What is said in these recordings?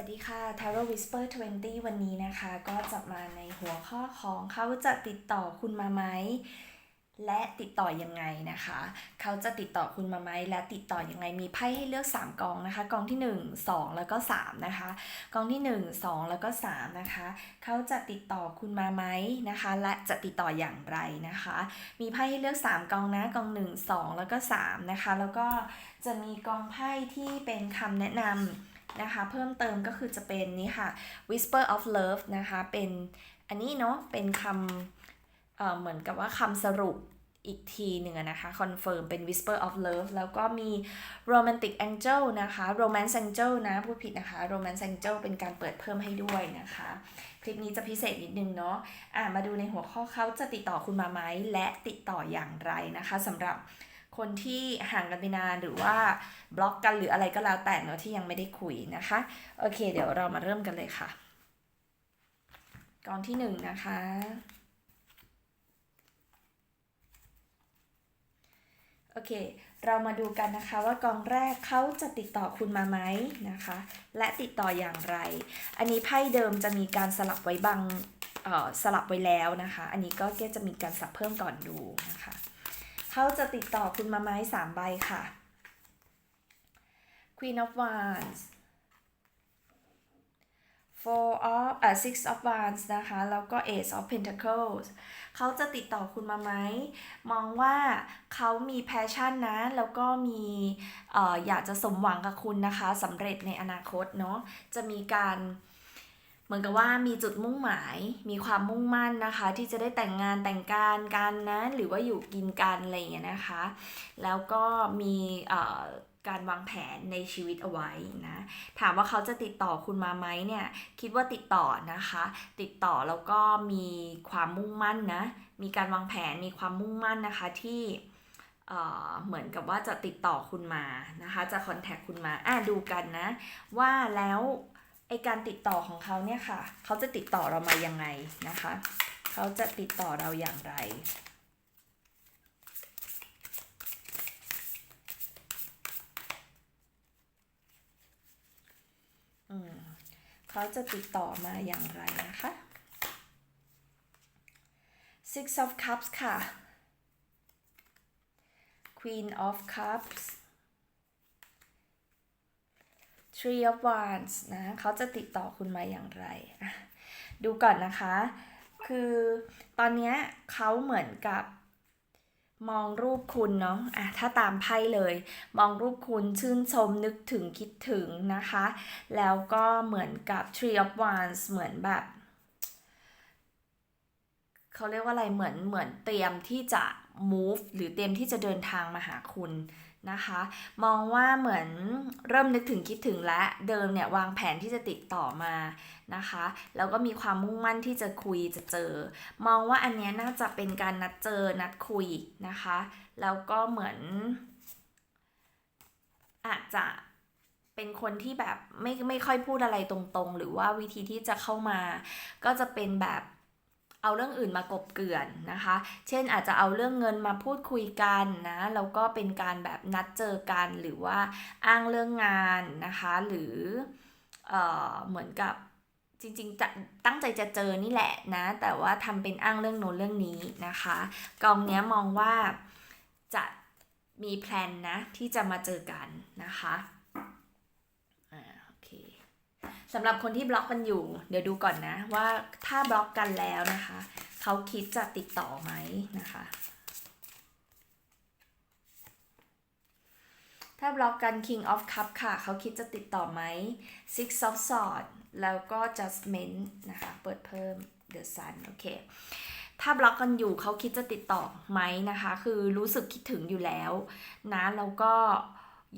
วัสดีค่ะ Tarot Whisper 20 วันนี้นะคะ ก็จะมาในหัวข้อของเขาจะติดต่อคุณมาไหม และติดต่อยังไงนะคะ เขาจะติดต่อคุณมาไหมและติดต่อยังไงมีไพ่ให้เลือก 3กองนะคะกองที่ 1 2 แล้วก็3นะคะกองที่ 1 2 แล้วก็3นะคะเขาจะติดต่อคุณมาไหมนะคะ และจะติดต่ออย่างไรนะคะ มีไพ่ให้เลือก 3กองนะกอง 1 2 แล้วก็3นะคะแล้วก็จะมีกองไพ่ที่เป็นคำแนะนำ นะคะ เพิ่มเติมก็คือจะเป็นนี้ค่ะ whisper of love นะคะ เป็นอันนี้เนาะ เป็นคำเอ่อเหมือนกับว่าคำสรุปอีกทีหนึ่งอะนะคะ confirm เป็น whisper of love แล้วก็มี romantic angel นะคะ romance angel นะ พูดผิดนะคะ romance angel เป็นการเปิดเพิ่มให้ด้วยนะคะ คลิปนี้จะพิเศษนิดนึงเนาะอะมาดูในหัวข้อเขาจะติดต่อคุณมาไหม และติดต่ออย่างไรนะคะสำหรับ คนที่ห่างกันไปนานหรือว่าบล็อกกันหรืออะไรก็แล้วแต่เนอะที่ยังไม่ได้คุยนะคะ โอเค เดี๋ยวเรามาเริ่มกันเลยค่ะกองที่หนึ่งนะคะ โอเค เรามาดูกันนะคะว่ากองแรกเขาจะติดต่อคุณมาไหมนะคะ และติดต่ออย่างไร อันนี้ไพ่เดิมจะมีการสลับไว้บางเออสลับไว้แล้วนะคะ อันนี้ก็แกจะมีการสับเพิ่มก่อนดูนะคะ เขาจะติดต่อคุณมาไหมสามใบค่ะ Queen of Wands Four of อะ Six of Wands นะคะ แล้วก็ Ace of Pentacles เขาจะติดต่อคุณมาไหม มองว่าเขามีแพชชั่นนะ แล้วก็มีเอ่ออยากจะสมหวังกับคุณนะคะสำเร็จในอนาคตเนาะ จะมีการเหมือนกับว่ามีจุดมุ่งหมาย มีความมุ่งมั่นนะคะ ที่จะได้แต่งงานแต่งการกันนะหรือว่าอยู่กินกันอะไรอย่างเงี้ยนะคะ แล้วก็มีเอ่อการวางแผนในชีวิตเอาไว้นะ ถามว่าเขาจะติดต่อคุณมาไหมเนี่ย คิดว่าติดต่อนะคะ ติดต่อแล้วก็มีความมุ่งมั่นนะ มีการวางแผนมีความมุ่งมั่นนะคะที่เอ่อเหมือนกับว่าจะติดต่อคุณมานะคะ จะคอนแทคคุณมาอะดูกันนะ ว่าแล้ว ไอการติดต่อของเขาเนี่ยค่ะ เขาจะติดต่อเรามายังไงนะคะ เขาจะติดต่อเราอย่างไร อืมเขาจะติดต่อมาอย่างไรนะคะ Six of Cups ค่ะ Queen of Cups Three of Wands นะเขาจะติดต่อคุณมาอย่างไร ดูก่อนนะคะ คือตอนนี้เขาเหมือนกับมองรูปคุณเนาะอะถ้าตามไพ่เลย มองรูปคุณชื่นชมนึกถึงคิดถึงนะคะ แล้วก็เหมือนกับ Tree of Wands เหมือนแบบ เขาเรียกว่าอะไรเหมือนเหมือนเตรียมที่จะ move หรือเตรียมที่จะเดินทางมาหาคุณ นะคะ มองว่าเหมือนเริ่มนึกถึงคิดถึงและเดิมเนี่ยวางแผนที่จะติดต่อมานะคะ แล้วก็มีความมุ่งมั่นที่จะคุยจะเจอ มองว่าอันเนี้ยน่าจะเป็นการนัดเจอนัดคุยนะคะ แล้วก็เหมือน อาจจะเป็นคนที่แบบไม่ไม่ค่อยพูดอะไรตรงๆ หรือว่าวิธีที่จะเข้ามา ก็จะเป็นแบบ เอาเรื่องอื่นมากบเกลื่อนนะคะ เช่นอาจจะเอาเรื่องเงินมาพูดคุยกันนะแล้วก็เป็นการแบบนัดเจอกันหรือว่าอ้างเรื่องงานนะคะ หรือเอ่อเหมือนกับจริงๆจะตั้งใจจะเจอนี่แหละนะ แต่ว่าทำเป็นอ้างเรื่องโน้นเรื่องนี้นะคะกองเนี้ยมองว่าจะมีแพลนนะที่จะมาเจอกันนะคะ สำหรับคนที่บล็อกกันอยู่ เดี๋ยวดูก่อนนะว่าถ้าบล็อกกันแล้วนะคะ เขาคิดจะติดต่อไหมนะคะ ถ้าบล็อกกัน King of Cup ค่ะ เขาคิดจะติดต่อไหม Six of Swords แล้วก็ Judgment นะคะ เปิดเพิ่ม The Sun โอเคถ้าบล็อกกันอยู่เขาคิดจะติดต่อไหมนะคะ คือรู้สึกคิดถึงอยู่แล้วนะแล้วก็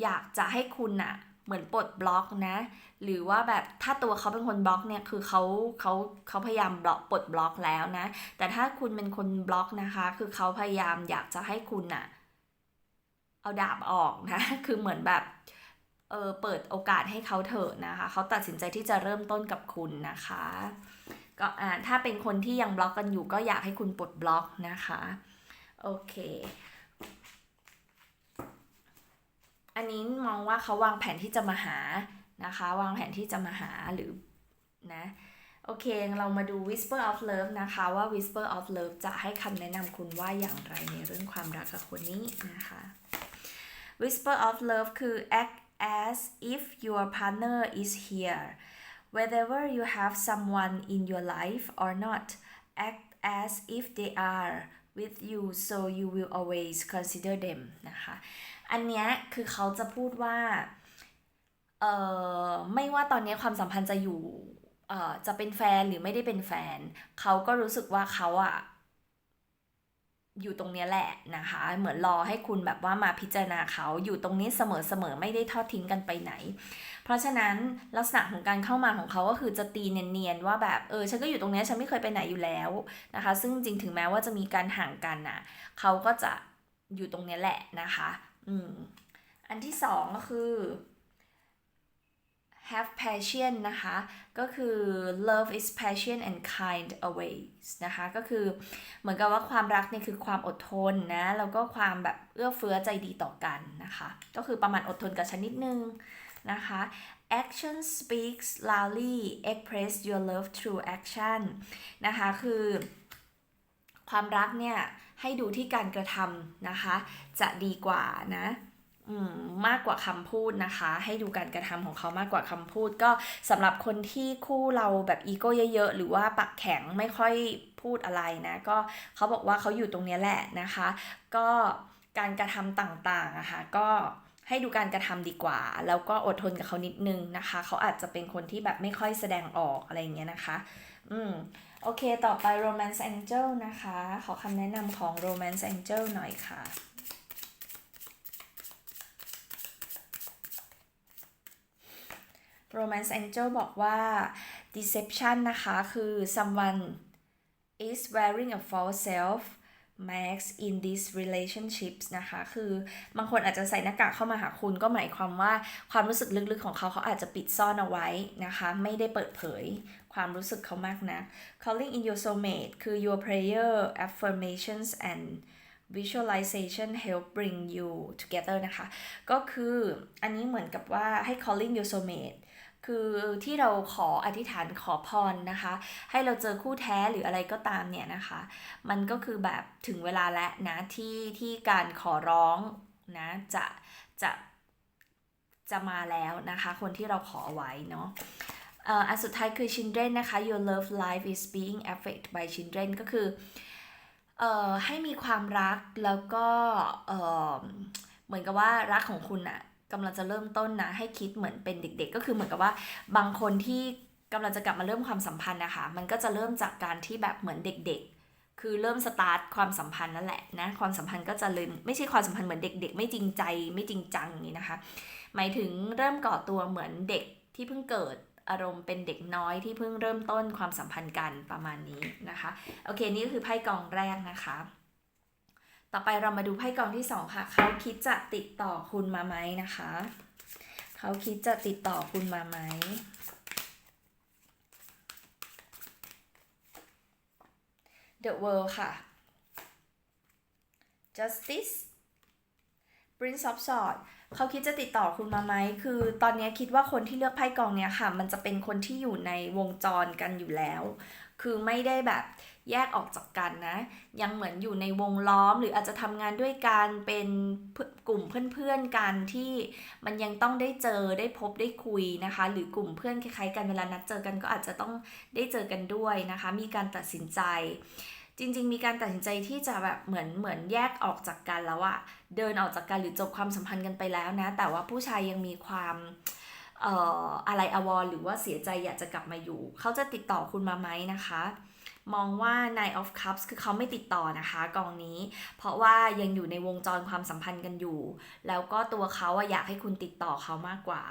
อยากจะให้คุณอะเหมือนปลดบล็อกนะ หรือว่าแบบถ้าตัวเขาเป็นคนบล็อกเนี่ยคือเขาเขาเขาพยายามบล็อกปลดบล็อกแล้วนะ แต่ถ้าคุณเป็นคนบล็อกนะคะ คือเขาพยายามอยากจะให้คุณอะเอาดาบออกนะคือเหมือนแบบเออเปิดโอกาสให้เขาเถอะนะคะเขาตัดสินใจที่จะเริ่มต้นกับคุณนะคะก็อ่าถ้าเป็นคนที่ยังบล็อกกันอยู่ก็อยากให้คุณปลดบล็อกนะคะโอเค อันนี้มองว่าเขาวางแผนที่จะมาหา นะคะ วางแผนที่จะมาหาหรือนะโอเค เรามาดู whisper of love นะคะว่า whisper of love จะให้คำแนะนำคุณว่าอย่างไรในเรื่องความรักกับคนนี้นะคะ whisper of love คือ act as if your partner is here whether you have someone in your life or not act as if they are with you so you will always consider them นะคะ อันเนี้ยคือเขาจะพูดว่า เอ่อไม่ว่าตอนนี้ความสัมพันธ์จะอยู่เอ่อจะเป็นแฟนหรือไม่ได้เป็นแฟน เขาก็รู้สึกว่าเขาอะอยู่ตรงนี้แหละนะคะ เหมือนรอให้คุณแบบว่ามาพิจารณาเขาอยู่ตรงนี้เสมอๆไม่ได้ทอดทิ้งกันไปไหน เพราะฉะนั้นลักษณะของการเข้ามาของเขาก็คือจะตีเนียนๆว่าแบบเออฉันก็อยู่ตรงนี้ฉันไม่เคยไปไหนอยู่แล้วนะคะ ซึ่งจริงถึงแม้ว่าจะมีการห่างกันน่ะเขาก็จะอยู่ตรงนี้แหละนะคะ อืมอันที่สองก็คือ have passion นะคะ ก็คือ love is passion and kind always นะคะ ก็คือเหมือนกับว่าความรักเนี่ยคือความอดทนนะ แล้วก็ความแบบเอื้อเฟื้อใจดีต่อกันนะคะ ก็คือประมาณอดทนกับฉันนิดนึงนะคะ action speaks loudly express your love through action นะคะ คือความรักเนี่ยให้ดูที่การกระทำนะคะ จะดีกว่านะ มากกว่าคำพูดนะคะ ให้ดูการกระทำของเขามากกว่าคำพูด ก็สำหรับคนที่คู่เราแบบอีโก้เยอะๆ หรือว่าปากแข็งไม่ค่อยพูดอะไรนะ ก็เขาบอกว่าเขาอยู่ตรงนี้แหละนะคะ ก็การกระทำต่างๆอะค่ะก็ให้ดูการกระทำดีกว่า แล้วก็อดทนกับเขานิดนึงนะคะ เขาอาจจะเป็นคนที่แบบไม่ค่อยแสดงออกอะไรเงี้ยนะคะ อืม โอเค ต่อไป romance angel นะคะ ขอคำแนะนำของ romance angel หน่อยค่ะ romance angel บอกว่า deception นะคะคือ someone is wearing a false self mask in these relationships นะคะ คือบางคนอาจจะใส่หน้ากากเข้ามาหาคุณก็หมายความว่าความรู้สึกลึกๆของเขาเขาอาจจะปิดซ่อนเอาไว้นะคะ ไม่ได้เปิดเผยความรู้สึกเขามากนะ calling in your soulmate คือ your prayer affirmations and visualization help bring you together นะคะ ก็คืออันนี้เหมือนกับว่าให้ calling your soulmate คือที่เราขออธิษฐานขอพรนะคะ ให้เราเจอคู่แท้หรืออะไรก็ตามเนี่ยนะคะ มันก็คือแบบถึงเวลาแล้วนะที่ที่การขอร้องนะจะจะจะมาแล้วนะคะ คนที่เราขอไว้เนาะอันสุดท้ายคือ children นะคะ your love life is being affected by children ก็คือเอ่อให้มีความรักแล้วก็เอ่อเหมือนกับว่ารักของคุณอะ กำลังจะเริ่มต้นนะ ให้คิดเหมือนเป็นเด็ก ๆ ก็คือเหมือนกับว่าบางคนที่กำลังจะกลับมาเริ่มความสัมพันธ์นะคะ มันก็จะเริ่มจากการที่แบบเหมือนเด็ก ๆ คือเริ่มสตาร์ทความสัมพันธ์นั่นแหละนะ ความสัมพันธ์ก็จะเลยไม่ใช่ความสัมพันธ์เหมือนเด็ก ๆ ไม่จริงใจไม่จริงจังอย่างนี้นะคะ หมายถึงเริ่มก่อตัวเหมือนเด็กที่เพิ่งเกิดอารมณ์เป็นเด็กน้อยที่เพิ่งเริ่มต้นความสัมพันธ์กันประมาณนี้นะคะ โอเค นี่ก็คือไพ่กองแรกนะคะ ต่อไปเรามาดูไพ่กองที่สองค่ะ เขาคิดจะติดต่อคุณมาไหมนะคะ เขาคิดจะติดต่อคุณมาไหม The World ค่ะ Justice Prince of Swords เขาคิดจะติดต่อคุณมาไหม คือตอนนี้คิดว่าคนที่เลือกไพ่กองเนี้ยค่ะ มันจะเป็นคนที่อยู่ในวงจรกันอยู่แล้ว คือไม่ได้แบบ แยกออกจากกันนะ ยังเหมือนอยู่ในวงล้อมหรืออาจจะทำงานด้วยกันเป็นกลุ่มเพื่อนๆกันที่มันยังต้องได้เจอได้พบได้คุยนะคะ หรือกลุ่มเพื่อนคล้ายๆกันเวลานัดเจอกันก็อาจจะต้องได้เจอกันด้วยนะคะ มีการตัดสินใจจริงๆ มีการตัดสินใจที่จะแบบเหมือนเหมือนแยกออกจากกันแล้วอะเดินออกจากกันหรือจบความสัมพันธ์กันไปแล้วนะ แต่ว่าผู้ชายยังมีความเอ่ออะไรอาวรณ์หรือว่าเสียใจอยากจะกลับมาอยู่ เขาจะติดต่อคุณมาไหมนะคะ มองว่า Nine of Cups คือเขาไม่ติดต่อนะคะกองนี้ เพราะว่ายังอยู่ในวงจรความสัมพันธ์กันอยู่ แล้วก็ตัวเขาอยากให้คุณติดต่อเขามากกว่า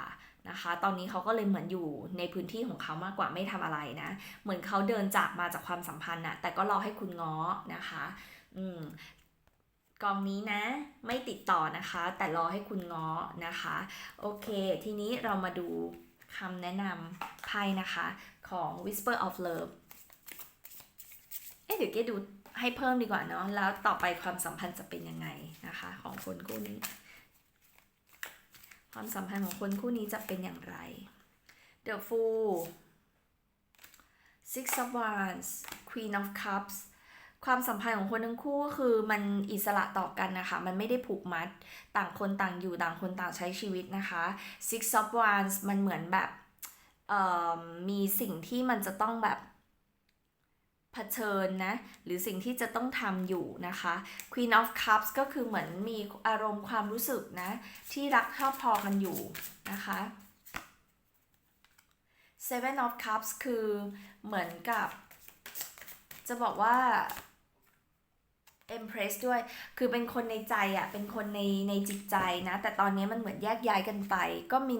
นะคะ ตอนนี้เขาก็เลยเหมือนอยู่ในพื้นที่ของเขามากกว่าไม่ทำอะไรนะ เหมือนเขาเดินจากมาจากความสัมพันธ์อะแต่ก็รอให้คุณง้อนะคะ อืมกองนี้นะ ไม่ติดต่อนะคะ แต่รอให้คุณง้อนะคะ โอเค ทีนี้เรามาดูคำแนะนำไพ่นะคะของ Whisper of Love อ๊ะเดี๋ยวเกดดูให้เพิ่มดีกว่าเนาะแล้วต่อไปความสัมพันธ์จะเป็นยังไงนะคะ ของคนคู่นี้ ความสัมพันธ์ของคนคู่นี้จะเป็นอย่างไร The Fool Six of Wands Queen of Cups ความสัมพันธ์ของคนทั้งคู่ก็คือมันอิสระต่อกันนะคะ มันไม่ได้ผูกมัดต่างคนต่างอยู่ต่างคนต่างใช้ชีวิตนะคะ Six of Wands มันเหมือนแบบเอ่อมีสิ่งที่มันจะต้องแบบ เผชิญนะ หรือสิ่งที่จะต้องทำอยู่นะคะ Queen of Cups ก็คือเหมือนมีอารมณ์ความรู้สึกนะ ที่รักชอบพอกันอยู่นะคะ Seven of Cups คือเหมือนกับ จะบอกว่า Empress ด้วย คือเป็นคนในใจอะ่ะ เป็นคนในในจิตใจนะ แต่ตอนนี้มันเหมือนแยกย้ายกันไป ก็มี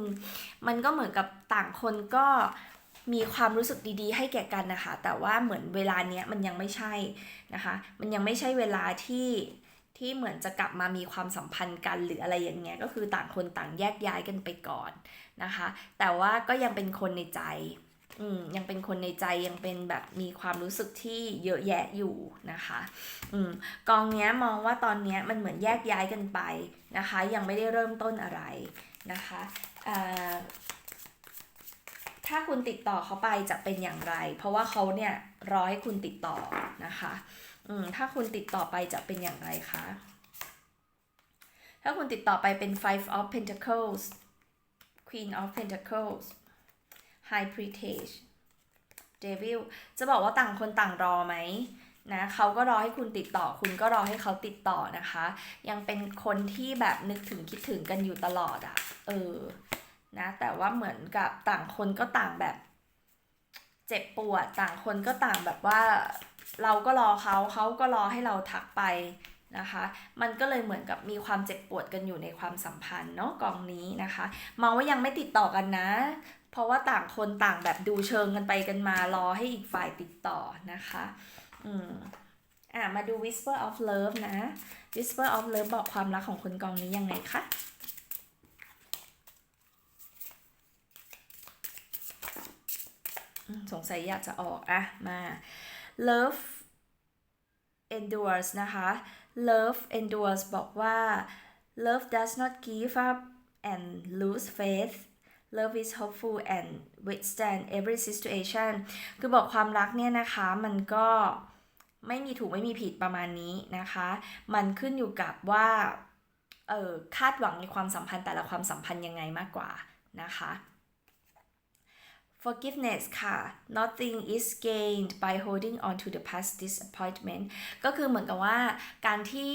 มันก็เหมือนกับต่างคนก็ มีความรู้สึกดีๆ ให้แก่กันนะคะ แต่ว่าเหมือนเวลาเนี้ยมันยังไม่ใช่นะคะ มันยังไม่ใช่เวลาที่ที่เหมือนจะกลับมามีความสัมพันธ์กันหรืออะไรอย่างเงี้ยก็คือต่างคนต่างแยกย้ายกันไปก่อนนะคะ แต่ว่าก็ยังเป็นคนในใจอืมยังเป็นคนในใจยังเป็นแบบมีความรู้สึกที่เยอะแยะอยู่นะคะอืมกองเนี้ยมองว่าตอนเนี้ยมันเหมือนแยกย้ายกันไปนะคะ ยังไม่ได้เริ่มต้นอะไรนะคะอ่า ถ้าคุณติดต่อเขาไปจะเป็นอย่างไร เพราะว่าเขาเนี่ยรอให้คุณติดต่อนะคะอืมถ้าคุณติดต่อไปจะเป็นอย่างไรคะถ้าคุณติดต่อไปเป็น five of pentacles queen of pentacles high prestige devil จะบอกว่าต่างคนต่างรอไหมนะเขาก็รอให้คุณติดต่อ คุณก็รอให้เขาติดต่อนะคะ ยังเป็นคนที่แบบนึกถึงคิดถึงกันอยู่ตลอดอะ่ะ เออ นะแต่ว่าเหมือนกับต่างคนก็ต่างแบบ เจ็บปวดต่างคนก็ต่างแบบว่าเราก็รอเขาเขาก็รอให้เราทักไปนะคะ มันก็เลยเหมือนกับมีความเจ็บปวดกันอยู่ในความสัมพันธ์เนาะกองนี้นะคะมองว่ายังไม่ติดต่อกันนะ เพราะว่าต่างคนต่างแบบดูเชิงกันไปกันมารอให้อีกฝ่ายติดต่อนะคะ อืมอะมาดู whisper of love นะ whisper of love บอกความรักของคนกองนี้ยังไงคะ อืม สงสัยอยากจะออกอะมา love endures นะคะ love endures บอกว่า love does not give up and lose faith love is hopeful and withstand every situation คือบอกความรักเนี่ยนะคะมันก็ไม่มีถูกไม่มีผิดประมาณนี้นะคะ มันขึ้นอยู่กับว่า เออคาดหวังในความสัมพันธ์แต่ละความสัมพันธ์ยังไงมากกว่านะคะ forgiveness ค่ะ nothing is gained by holding on to the past disappointment ก็คือเหมือนกับว่าการที่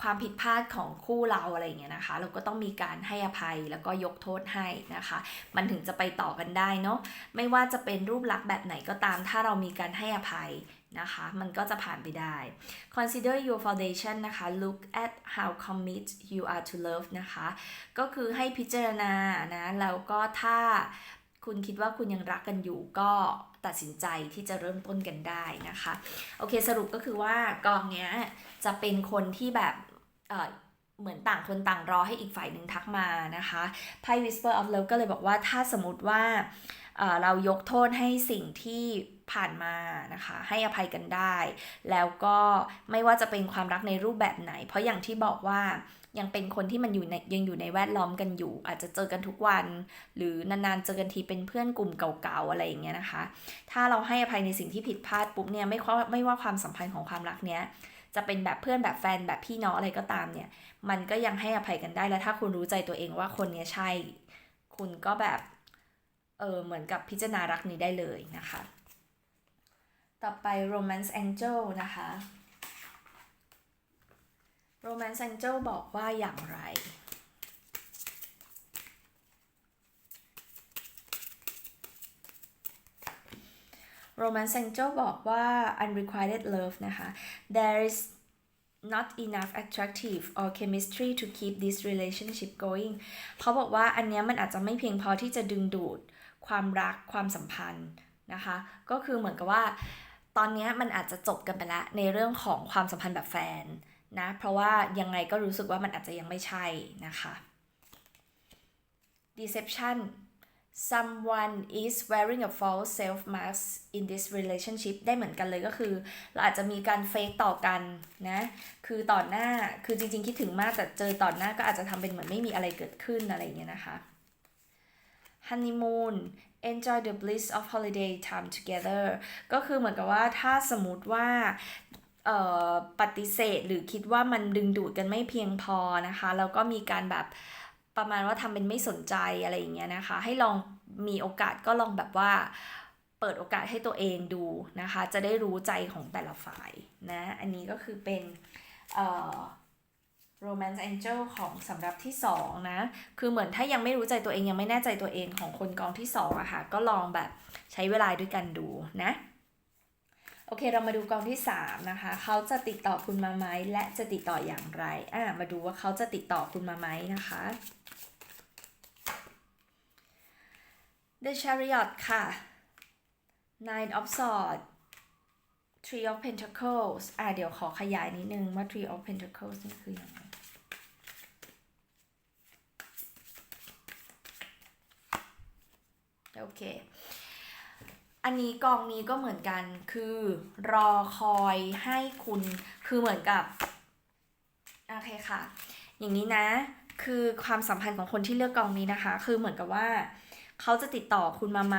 ความผิดพลาดของคู่เราอะไรอย่างเงี้ยนะคะ เราก็ต้องมีการให้อภัยแล้วก็ยกโทษให้นะคะ มันถึงจะไปต่อกันได้เนาะไม่ว่าจะเป็นรูปลักษณ์แบบไหนก็ตาม ถ้าเรามีการให้อภัยนะคะ มันก็จะผ่านไปได้ consider your foundation นะคะ look at how commit you are to love นะคะ ก็คือให้พิจารณานะ แล้วก็ถ้า คุณคิดว่าคุณยังรักกันอยู่ก็ตัดสินใจที่จะเริ่มต้นกันได้นะคะ โอเคสรุปก็คือว่ากองเนี้ยจะเป็นคนที่แบบเออเหมือนต่างคนต่างรอให้อีกฝ่ายหนึ่งทักมานะคะไพ่ Whisper of Love ก็เลยบอกว่าถ้าสมมติว่าเรายกโทษให้สิ่งที่ผ่านมานะคะ ให้อภัยกันได้ แล้วก็ไม่ว่าจะเป็นความรักในรูปแบบไหน เพราะอย่างที่บอกว่า ยังเป็นคนที่มันอยู่ในยังอยู่ในแวดล้อมกันอยู่ อาจจะเจอกันทุกวัน หรือนานๆเจอกันทีเป็นเพื่อนกลุ่มเก่าๆอะไรอย่างเงี้ยนะคะ ถ้าเราให้อภัยในสิ่งที่ผิดพลาดปุ๊บเนี่ยไม่ว่าไม่ว่าความสัมพันธ์ของความรักเนี้ยจะเป็นแบบเพื่อนแบบแฟนแบบพี่น้องอะไรก็ตามเนี่ย มันก็ยังให้อภัยกันได้แล้วถ้าคุณรู้ใจตัวเองว่าคนเนี้ยใช่ คุณก็แบบเออเหมือนกับพิจารณารักนี้ได้เลยนะคะ ต่อไป romance angel นะคะ romance angel บอกว่าอย่างไร romance angel บอกว่า unrequited love นะคะ there is not enough attractive or chemistry to keep this relationship going เขาบอกว่าอันนี้มันอาจจะไม่เพียงพอที่จะดึงดูดความรักความสัมพันธ์นะคะ ก็คือเหมือนกับว่า ตอนนี้มันอาจจะจบกันไปแล้วในเรื่องของความสัมพันธ์แบบแฟน นะเพราะว่ายังไงก็รู้สึกว่ามันอาจจะยังไม่ใช่นะคะ deception someone is wearing a false self mask in this relationship ได้เหมือนกันเลยก็คือ เราอาจจะมีการเฟกต่อกันนะ คือต่อหน้าคือจริงๆคิดถึงมากแต่เจอต่อหน้าก็อาจจะทำเป็นเหมือนไม่มีอะไรเกิดขึ้นอะไรอย่างเงี้ยนะคะ honeymoon enjoy the bliss of holiday time together ก็คือเหมือนกับว่าถ้าสมมติว่า ปฏิเสธหรือคิดว่ามันดึงดูดกันไม่เพียงพอนะคะแล้วก็มีการแบบประมาณว่าทำเป็นไม่สนใจอะไรอย่างเงี้ยนะคะ ให้ลองมีโอกาสก็ลองแบบว่าเปิดโอกาสให้ตัวเองดูนะคะ จะได้รู้ใจของแต่ละฝ่ายนะอันนี้ก็คือเป็นเอ่อ romance angel ของสำหรับที่2นะคือเหมือนถ้ายังไม่รู้ใจตัวเองยังไม่แน่ใจตัวเองของคนกองที่2อะค่ะก็ลองแบบใช้เวลาด้วยกันดูนะ อเค เรามาดูกองที่ 3 นะคะ เขาจะติดต่อคุณมาไหมและจะติดต่ออย่างไร อะมาดูว่าเขาจะติดต่อคุณมาไหมนะคะ The Chariot ค่ะ Nine of Swords Three of Pentacles อะเดี๋ยวขอขยายนิดนึงว่า Three of Pentacles นี่คือยังไงโอเค อันนี้กองนี้ก็เหมือนกันคือรอคอยให้คุณคือเหมือนกับโอเคค่ะ อย่างนี้นะ คือความสัมพันธ์ของคนที่เลือกกองนี้นะคะ คือเหมือนกับว่า เขาจะติดต่อคุณมาไหม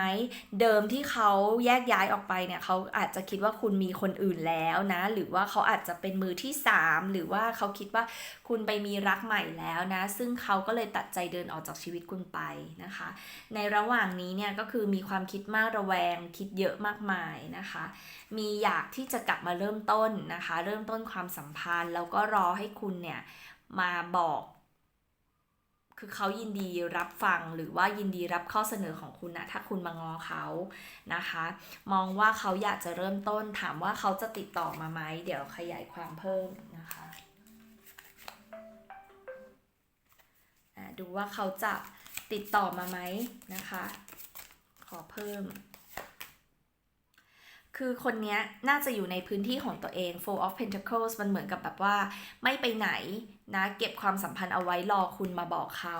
เดิมที่เขาแยกย้ายออกไปเนี่ยเขาอาจจะคิดว่าคุณมีคนอื่นแล้วนะ หรือว่าเขาอาจจะเป็นมือที่ 3 หรือว่าเขาคิดว่าคุณไปมีรักใหม่แล้วนะ ซึ่งเขาก็เลยตัดใจเดินออกจากชีวิตคุณไปนะคะ ในระหว่างนี้เนี่ยก็คือมีความคิดมากระแวง คิดเยอะมากมายนะคะ มีอยากที่จะกลับมาเริ่มต้นนะคะ เริ่มต้นความสัมพันธ์แล้วก็รอให้คุณเนี่ยมาบอก คือเขายินดีรับฟังหรือว่ายินดีรับข้อเสนอของคุณนะถ้าคุณมางอเขานะคะ มองว่าเขาอยากจะเริ่มต้นถามว่าเขาจะติดต่อมาไหมเดี๋ยวขยายความเพิ่มนะคะอะดูว่าเขาจะติดต่อมาไหมนะคะ ขอเพิ่ม คือคนนี้น่าจะอยู่ในพื้นที่ของตัวเอง Four of Pentacles มันเหมือนกับแบบว่า ไม่ไปไหนนะ เก็บความสัมพันธ์เอาไว้รอคุณมาบอกเขา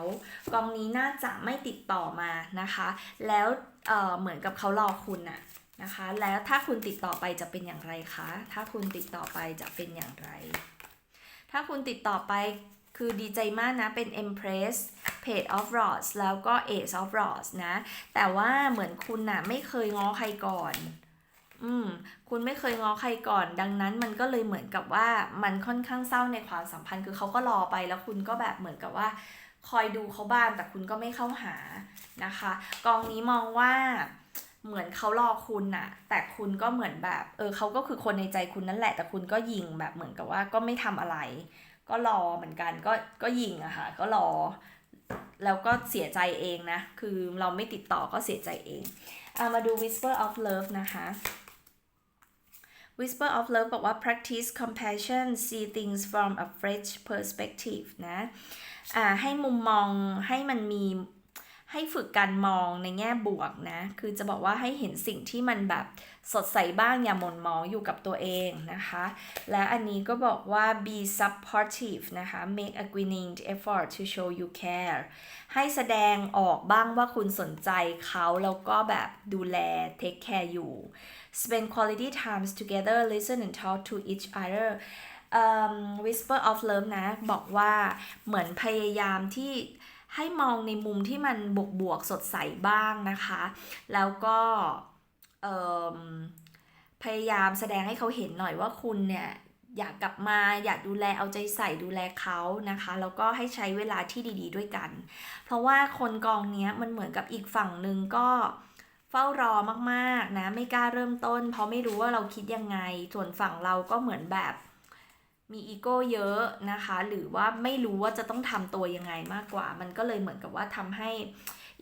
กองนี้น่าจะไม่ติดต่อมานะคะ แล้วเเหมือนกับเขารอคุณนะนะคะ แล้วถ้าคุณติดต่อไปจะเป็นอย่างไรคะ ถ้าคุณติดต่อไปจะเป็นอย่างไร ถ้าคุณติดต่อไปคือดีใจมากนะ เป็น Empress Page of Rods แล้วก็ Ace of Rods นะ แต่ว่าเหมือนคุณน่ะไม่เคยง้อใครก่อน อืม คุณไม่เคยง้อใครก่อน ดังนั้นมันก็เลยเหมือนกับว่ามันค่อนข้างเศร้าในความสัมพันธ์ คือเขาก็รอไปแล้วคุณก็แบบเหมือนกับว่า คอยดูเขาบ้างแต่คุณก็ไม่เข้าหานะคะ กองนี้มองว่าเหมือนเขารอคุณน่ะ แต่คุณก็เหมือนแบบ เออเขาก็คือคนในใจคุณนั่นแหละ แต่คุณก็ยิงแบบเหมือนกับว่าก็ไม่ทำอะไร ก็รอเหมือนกันก็ก็ยิงอะค่ะ ก็รอ แล้วก็เสียใจเองนะ คือเราไม่ติดต่อก็เสียใจเองเอามาดู whisper of love นะคะ Whisper of Love บอกว่า practice compassion see things from a fresh perspective นะอ่าให้มุมมองให้มันมี ให้ฝึกการมองในแง่บวกนะ คือจะบอกว่าให้เห็นสิ่งที่มันแบบสดใสบ้างอย่าหม่นมองอยู่กับตัวเองนะคะ และอันนี้ก็บอกว่า be supportive นะคะ make a winning effort to show you care ให้แสดงออกบ้างว่าคุณสนใจเขาแล้วก็แบบดูแล take care อยู่ spend quality times together listen and talk to each other um, whisper of love นะ บอกว่าเหมือนพยายามที่ ให้มองในมุมที่มันบวกบวกๆสดใสบ้างนะคะ แล้วก็พยายามแสดงให้เขาเห็นหน่อยว่าคุณเนี่ยอยากกลับมาอยากดูแลเอาใจใส่ดูแลเขานะคะแล้วก็ให้ใช้เวลาที่ดี ๆ ด้วยกัน เพราะว่าคนกองเนี้ยมันเหมือนกับอีกฝั่งหนึ่งก็เฝ้ารอมากๆนะไม่กล้าเริ่มต้น เพราะไม่รู้ว่าเราคิดยังไง ส่วนฝั่งเราก็เหมือนแบบ มีอีโก้เยอะนะคะ หรือว่าไม่รู้ว่าจะต้องทำตัวยังไงมากกว่า มันก็เลยเหมือนกับว่าทำให้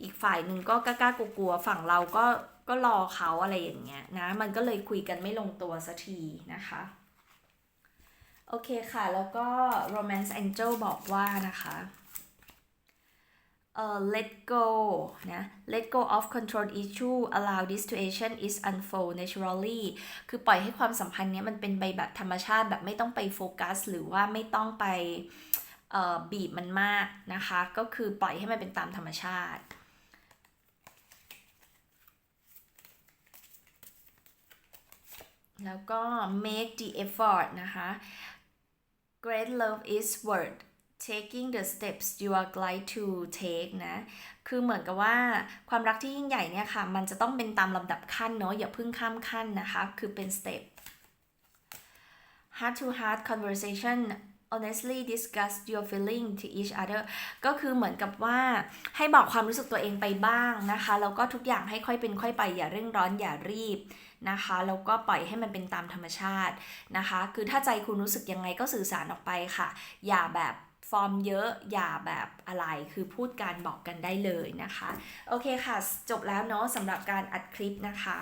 อีกฝ่ายหนึ่งก็กล้ากลัวๆฝั่งเราก็ก็รอเขาอะไรอย่างเงี้ยนะ มันก็เลยคุยกันไม่ลงตัวสักทีนะคะ โอเคค่ะ แล้วก็ romance angel บอกว่านะคะ เอ่อ let go นะ let go of control issue allow this situation is unfold naturally คือปล่อยให้ความสัมพันธ์เนี้ยมันเป็นไปแบบธรรมชาติแบบไม่ต้องไปโฟกัส หรือว่าไม่ต้องไปเอ่อบีบมันมากนะคะ ก็คือปล่อยให้มันเป็นตามธรรมชาติ แล้วก็ make the effort นะคะ great love is worth taking the steps you are glad to take นะ คือเหมือนกับว่าความรักที่ยิ่งใหญ่เนี่ยค่ะ มันจะต้องเป็นตามลำดับขั้นเนาะ อย่าเพิ่งข้ามขั้นนะคะ คือเป็น step heart to heart conversation honestly discuss your feeling to each other ก็คือเหมือนกับว่าให้บอกความรู้สึกตัวเองไปบ้างนะคะ แล้วก็ทุกอย่างให้ค่อยเป็นค่อยไป อย่าเร่งร้อนอย่ารีบนะคะ แล้วก็ปล่อยให้มันเป็นตามธรรมชาตินะคะ คือถ้าใจคุณรู้สึกยังไงก็สื่อสารออกไปค่ะ อย่าแบบ ฟอร์มเยอะอย่าแบบอะไรคือพูดการบอกกันได้เลยนะคะ โอเคค่ะ จบแล้วเนาะสำหรับการอัดคลิปนะคะ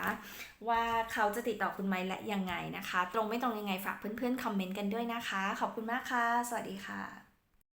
ว่าเขาจะติดต่อคุณไหมและยังไงนะคะ ตรงไม่ตรงยังไงฝากเพื่อนๆคอมเมนต์กันด้วยนะคะ ขอบคุณมากค่ะ สวัสดีค่ะ